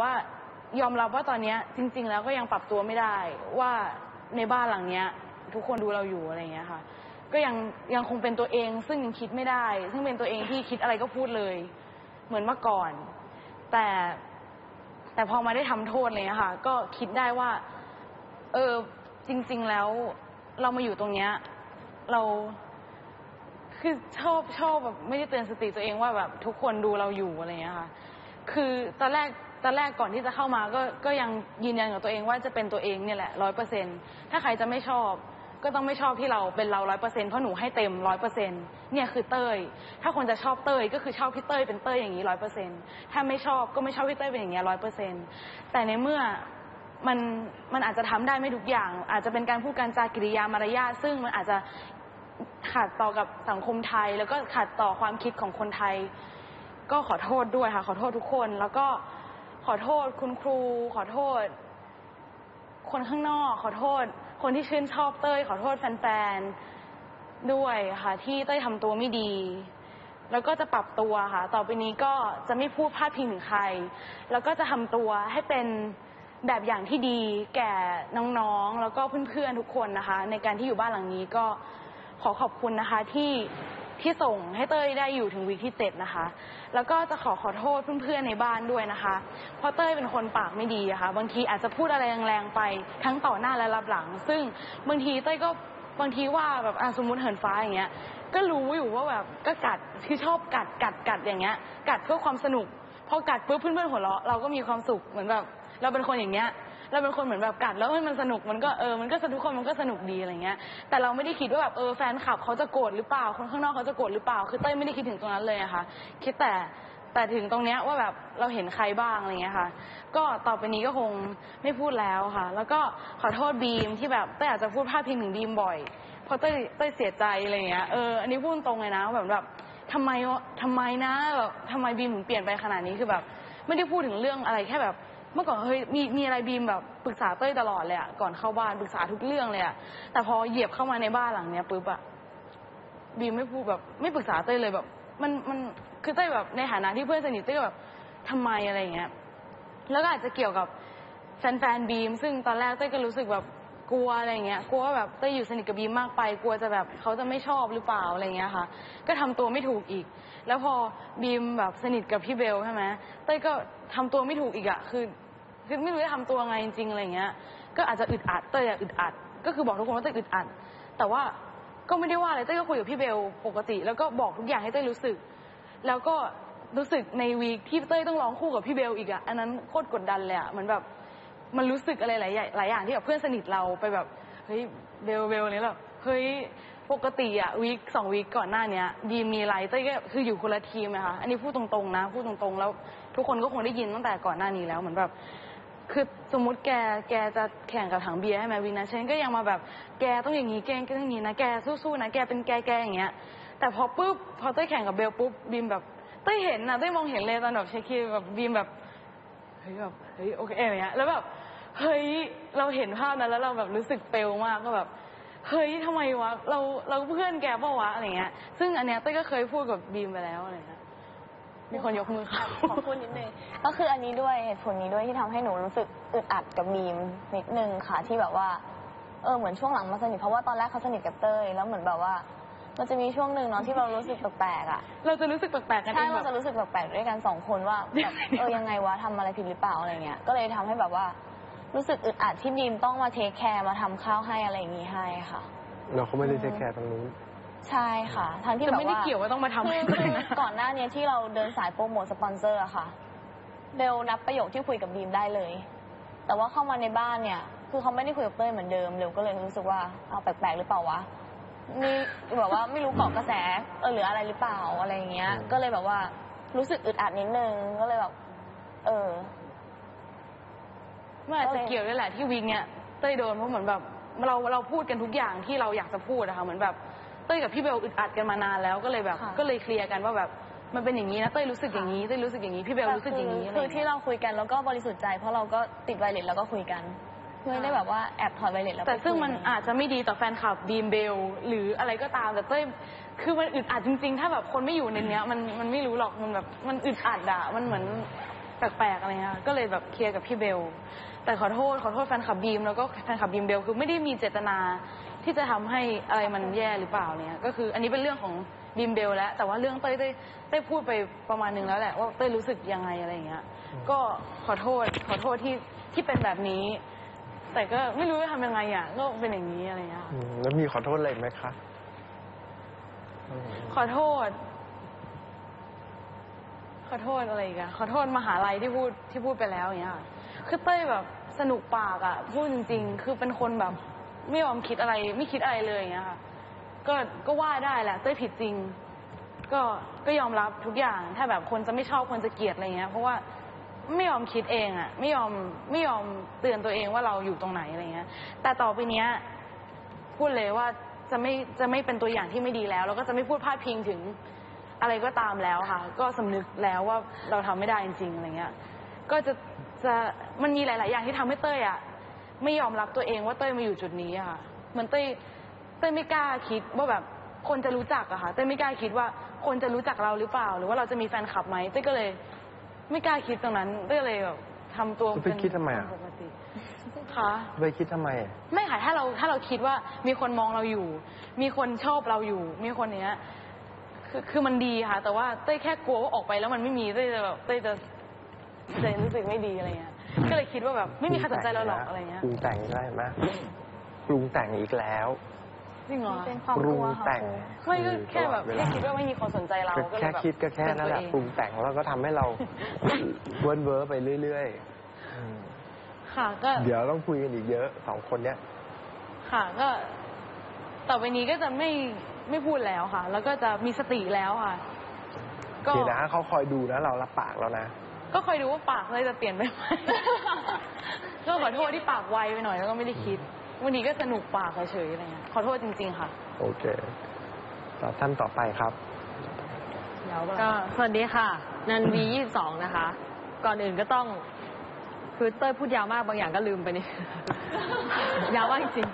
ว่ายอมรับว่าตอนเนี้ยจริง ๆ แล้วก็ยังปรับตัวไม่ได้ว่าในบ้านหลังเนี้ย ทุกคนดูเราอยู่อะไรอย่างเงี้ยค่ะ ก็ยังยังคงเป็นตัวเอง ซึ่งยังคิดไม่ได้ ซึ่งเป็นตัวเองที่คิดอะไรก็พูดเลย เหมือนเมื่อก่อน แต่แต่พอมาได้ทำโทษเลยค่ะ ก็คิดได้ว่า เออจริง ๆแล้วเรามาอยู่ตรงเนี้ย เราคือชอบชอบแบบไม่ได้เตือนสติตัวเองว่าแบบทุกคนดูเราอยู่อะไรอย่างเงี้ยค่ะ คือตอนแรก ตอนแรกก่อนที่จะเข้ามาก็ก็ยังยืนยันกับตัวเองว่าจะเป็นตัวเองเนี่ยแหละร้อยเปอร์เซ็นถ้าใครจะไม่ชอบ ก็ต้องไม่ชอบที่เราเป็นเราร้อยเปอร์เซ็นเพราะหนูให้เต็มร้อยเปอร์เซ็นเนี่ยคือเต้ย ถ้าคนจะชอบเต้ยก็คือชอบพี่เต้ยเป็นเต้ยอย่างนี้ร้อยเปอร์เซ็นถ้าไม่ชอบก็ไม่ชอบพี่เต้ยเป็นอย่างเงี้ยร้อยเปอร์เซ็นแต่ในเมื่อมันมันอาจจะทำได้ไม่ทุกอย่าง อาจจะเป็นการพูดการจากิริยามารยาทซึ่งมันอาจจะขัดต่อกับสังคมไทย แล้วก็ขัดต่อความคิดของคนไทย ก็ขอโทษด้วยค่ะ ขอโทษทุกคนแล้วก็ ขอโทษคุณครู ขอโทษ คนข้างนอก ขอโทษ คนที่ชื่นชอบเต้ย ขอโทษแฟนๆด้วยค่ะ ที่เต้ยทำตัวไม่ดี แล้วก็จะปรับตัวค่ะ ต่อไปนี้ก็จะไม่พูดพาดพิงถึงใคร แล้วก็จะทำตัวให้เป็นแบบอย่างที่ดีแก่น้องๆ แล้วก็เพื่อนๆทุกคนนะคะ ในการที่อยู่บ้านหลังนี้ก็ขอขอบคุณนะคะที่ ที่ส่งให้เต้ยได้อยู่ถึงวีคที่เจ็ดนะคะ แล้วก็จะขอขอโทษเพื่อนๆในบ้านด้วยนะคะ เพราะเต้ยเป็นคนปากไม่ดีอะคะ่ะ บางทีอาจจะพูดอะไรแรงๆไปทั้งต่อหน้าและรับหลัง ซึ่งบางทีเต้ยก็บางทีว่าแบบอะสมมติเหินฟ้าอย่างเงี้ย ก็รู้อยู่ว่าแบบก็กัดคือชอบกัดกัดกัดอย่างเงี้ย กัดเพื่อความสนุก พอกัดปุ๊บเพื่อนๆหัวเราะเราก็มีความสุขเหมือนแบบเราเป็นคนอย่างเงี้ย เราเป็นคนเหมือนแบบกัดแล้วให้มันสนุกมันก็เออมันก็ทุกคนมันก็สนุกดีอะไรเงี้ยแต่เราไม่ได้คิดว่าแบบเออแฟนคลับเขาจะโกรธหรือเปล่าคนข้างนอกเขาจะโกรธหรือเปล่า คือเต้ยไม่ได้คิดถึงตรงนั้นเลยอะค่ะคิดแต่แต่ถึงตรงเนี้ยว่าแบบเราเห็นใครบ้างอะไรเงี้ยค่ะ ก็ต่อไปนี้ก็คงไม่พูดแล้วค่ะ แล้วก็ขอโทษบีมที่แบบเต้ยอาจจะพูดพลาดพิงถึงบีมบ่อยเพราะเต้ยเต้ยเสียใจอะไรเงี้ยเอออันนี้พูดตรงเลยนะแบบแบบทำไมทำไมนะแบบทำไมบีมถึงเปลี่ยนไปขนาดนี้คือแบบ ไม่ได้พูดถึงเรื่องอะไรแค่แบบ เมื่อก่อนเฮ้ยมีมีอะไรบีมแบบปรึกษาเต้ยตลอดเลยอะก่อนเข้าบ้านปรึกษาทุกเรื่องเลยอะแต่พอเหยียบเข้ามาในบ้านหลังเนี้ยปุ๊บอะบีมไม่พูดแบบ ไม่ปรึกษาเต้ยเลยแบบ มันมันคือเต้ยแบบในฐานะที่เพื่อนสนิทเต้ยก็แบบทำไมอะไรเงี้ย แล้วก็อาจจะเกี่ยวกับแฟนๆบีม ซึ่งตอนแรกเต้ยก็รู้สึกแบบ กลัวอะไรเงี้ยกลัวว่าแบบเต้ยอยู่สนิทกับบีมมากไป กลัวจะแบบเขาจะไม่ชอบหรือเปล่าอะไรเงี้ยค่ะ ก็ทำตัวไม่ถูกอีก แล้วพอบีมแบบสนิทกับพี่เบลใช่ไหมเต้ยก็ทำตัวไม่ถูกอีกอะคือคือไม่รู้จะทำตัวไงจริงๆอะไรเงี้ย ก็อาจจะอึดอัดเต้ยอะอึดอัด ก็คือบอกทุกคนว่าเต้ยอึดอัด แต่ว่าก็ไม่ได้ว่าอะไรเต้ยก็คุยกับพี่เบลปกติ แล้วก็บอกทุกอย่างให้เต้ยรู้สึก แล้วก็รู้สึกในวีคที่เต้ยต้องร้องคู่กับพี่เบลอีกอะอันนั้นโคตรกดดันเลยอะเหมือนแบบ มันรู้สึกอะไรหลายอย่างหลายอย่างที่แบบเพื่อนสนิทเราไปแบบเฮ้ยเบลเบลเนี่ยแบบเฮ้ยปกติอะวีคสองวีคก่อนหน้าเนี้ยดีมีอะไรเต้ยก็คืออยู่คนละทีมนะคะอันนี้พูดตรงๆนะพูดตรงๆ แล้วทุกคนก็คงได้ยินตั้งแต่ก่อนหน้านี้แล้วเหมือนแบบคือสมมติแกแกจะแข่งกับถังเบียร์ใช่ไหมวินนะฉันก็ยังมาแบบแกต้องอย่างนี้แกก็ต้องอย่างนี้นะแกสู้ๆนะแกเป็นแกแกอย่างเงี้ยแต่พอปุ๊บพอเต้ยแข่งกับเบลปุ๊บบีมแบบเต้ยเห็นนะเต้ยมองเห็นเลยตอนแบบเช็คคิวแบบบีมแบบ ฮ้ยแบบเฮ้ยโอเคอะไรเงี้ยแล้วแบบเฮ้ยเราเห็นภาพนั้นแล้วเราแบบรู้สึกเปลวมากก็แบบเฮ้ยทำไมวะเราเราเพื่อนแกป่าวะอะไรเงี้ย ซึ่งอันเนี้ยเต้ยก็เคยพูดกับบีมไปแล้วอะไรเงี้ยมีคนยกมือค่ะขอพูดนิดนึงก็คืออันนี้ด้วยเหตุผลนี้ด้วยที่ทำให้หนูรู้สึกอึดอัดกับบีมนิดนึงค่ะที่แบบว่าเออเหมือนช่วงหลังมาสนิทเพราะว่าตอนแรกเขาสนิทกับเต้ยแล้วเหมือนแบบว่า มันจะมีช่วงหนึ่งเนาะที่เรารู้สึกแปลกๆอะเราจะรู้สึกแปลกๆกันเอใช่งแบเราบจะรู้สึกแปลกๆด้วยกันสองคนว่าแบบเออยังไงวะทำอะไรผิดหรือเปล่าอะไรเงี้ยก็เลยทำให้แบบว่า รู้สึกอึดอัดที่บีมต้องมาเทคแคร์มาทำข้าวให้อะไรอย่างงี้ให้ค่ะ เราเขาไม่ได้เทคแคร์ตรงนู้น ใช่ค่ะทั้งที่แต่แบบไม่ได้ว่าเกี่ยวว่าต้องมาทำให้คือด้วยคือนะ ก่อนหน้าเนี้ยที่เราเดินสายโปรโมทสปอนเซอร์อะค่ะเบลนับประโยคที่คุยกับบีมได้เลย แต่ว่าเข้ามาในบ้านเนี่ย คือเขาไม่ได้คุยกับเต้ยเหมือนเดิมเบลก็เลยรู้สึกว่าเอาแปลกๆหรือเปล่าวะ นี่แบบว่าไม่รู้เกาะกระแสเออหรืออะไรหรือเปล่าอะไรอย่างเงี้ยอืมก็เลยแบบว่ารู้สึกอึดอัดนิดนึงก็เลยแบบเออมันอาจจะเกี่ยวด้วยแหละที่วิกเนี่ยเต้ยโดนเพราะเหมือนแบบเราเราพูดกันทุกอย่างที่เราอยากจะพูดอะค่ะเหมือนแบบเต้ยกับพี่เบลอึดอัดกันมานานแล้วก็เลยแบบค่ะก็เลยเคลียร์กันว่าแบบมันเป็นอย่างนี้นะเต้ยรู้สึกอย่างนี้เต้ยรู้สึกอย่างนี้พี่เบลรู้สึกอย่างนี้อะไรคืออย่างที่เงี้ยเราคุยกันแล้วก็บริสุทธิ์ใจ เพราะเราก็ติดไวเลสแล้วก็คุยกัน ไม่ได้แบบว่าแอบถอดไวเลสแล้วแต่ไปคุยซึ่งมันอะไรอาจจะไม่ดีต่อแฟนคลับบีมเบล หรืออะไรก็ตามแต่เต้ยคือมันอึดอัดจริงๆ ถ้าแบบคนไม่อยู่ในเนี้ยมันมันไม่รู้หรอกมันแบบมันอึดอัดอะมันเหมือนแปลกๆอะไรเงี้ยก็เลยแบบเคลียร์กับพี่เบล แต่ขอโทษขอโทษแฟนคลับบีมแล้วก็แฟนคลับบีมเบลคือไม่ได้มีเจตนาที่จะทำให้อะไรมันแย่หรือเปล่าเนี่ยก็คืออันนี้เป็นเรื่องของบีมเบลแล้วแต่ว่าเรื่องเต้ยเต้ยเต้ยพูดไปประมาณนึงแล้วแหละว่าเต้ยรู้สึกยังไงอะไรเงี้ยก็ขอโทษขอโทษที่ที่เป็นแบบนี้ แต่ก็ไม่รู้จะทำยังไงอะก็เป็นอย่างนี้อะไรเงี้ยค่ะอืมแล้วมีขอโทษอะไรไหมคะอืมขอโทษ ขอโทษอะไรอีกอะขอโทษมหาลัยที่พูดที่พูดไปแล้วอย่างเงี้ยค่ะคือเต้ยแบบสนุกปากอะพูดจริง ๆ คือเป็นคนแบบไม่ยอมคิดอะไร ไม่คิดอะไรเลยอย่างเงี้ยค่ะ ก็ก็ว่าได้แหละเต้ยผิดจริง ก็ก็ยอมรับทุกอย่าง ถ้าแบบคนจะไม่ชอบคนจะเกลียดอะไรเงี้ย เพราะว่า ไม่ยอมคิดเองอะไม่ยอมไม่ยอมเตือนตัวเองว่าเราอยู่ตรงไหนอะไรเงี้ย แต่ต่อไปเนี้ยพูดเลยว่าจะไม่จะไม่เป็นตัวอย่างที่ไม่ดีแล้ว แล้วก็จะไม่พูดพาดพิงถึงอะไรก็ตามแล้วค่ะ ก็สำนึกแล้วว่าเราทำไม่ได้จริงๆอะไรเงี้ย ก็จะจะมันมีหลาย ๆ อย่างที่ทำให้เต้ยอะไม่ยอมรับตัวเองว่าเต้ยมาอยู่จุดนี้อะค่ะเหมือนเต้ยเต้ยไม่กล้าคิดว่าแบบคนจะรู้จักอะค่ะเต้ยไม่กล้าคิดว่าคนจะรู้จักเราหรือเปล่า หรือว่าเราจะมีแฟนคลับไหมเต้ยก็เลย ไม่กล้าคิดตรงนั้นเต้ยก็เลยแบบทำตัวจะไปคิดทำไมอะ ปกติค่ะไปคิดทำไม ไม่ค่ะถ้าเราถ้าเราคิดว่ามีคนมองเราอยู่ มีคนชอบเราอยู่ มีคนเนี้ย คือคือมันดีค่ะ แต่ว่าเต้ยแค่กลัวว่าออกไปแล้วมันไม่มีเต้ยจะแบบเต้ยจะจะรู้สึกไม่ดีอะไรเงี้ยก็เลยคิดว่าแบบไม่มีใครสนใจเราหรอกอะไรเงี้ย ปรุงแต่งได้ไหมปรุงแต่งอีกแล้ว จริงเหรอเป็นความปกรุลังวค่ะแต่งครูไม่ก็แค่แบบตลอแค่เวลาคิดว่าไม่มีคนสนใจเราก็ก็เลยแค่แบบคิดก็แค่นั้นแหละเป็ปรุตัวงเองแต่งแล้วก็ทำให้เราเวิร์นเวอร์ไปเรื่อยๆอืมค่ะก็เดี๋ยวต้องคุยกันอีกเยอะสองคนเนี้ย ค่ะก็ต่อไปนี้ก็จะไม่ไม่พูดแล้วค่ะ แล้วก็จะมีสติแล้วค่ะก็เดี๋ยวนะเขาคอยดูนะ เรารับปากแล้วนะก็คอยดูว่าปากเลยจะเปลี่ยนไปไหมก็ขอโทษที่ปากไวไปหน่อยแล้วก็ไม่ได้คิด วันนี้ก็สนุกปากเฉยๆอะไรเงี้ยขอโทษจริง ๆ ค่ะ โอเคต่อท่านต่อไปครับก็สวัสดีค่ะ นันวียี่สองนะคะ ก่อนอื่นก็ต้องคือเต้ยพูดยาวมากบางอย่างก็ลืมไปนี่ ยาวมากจริง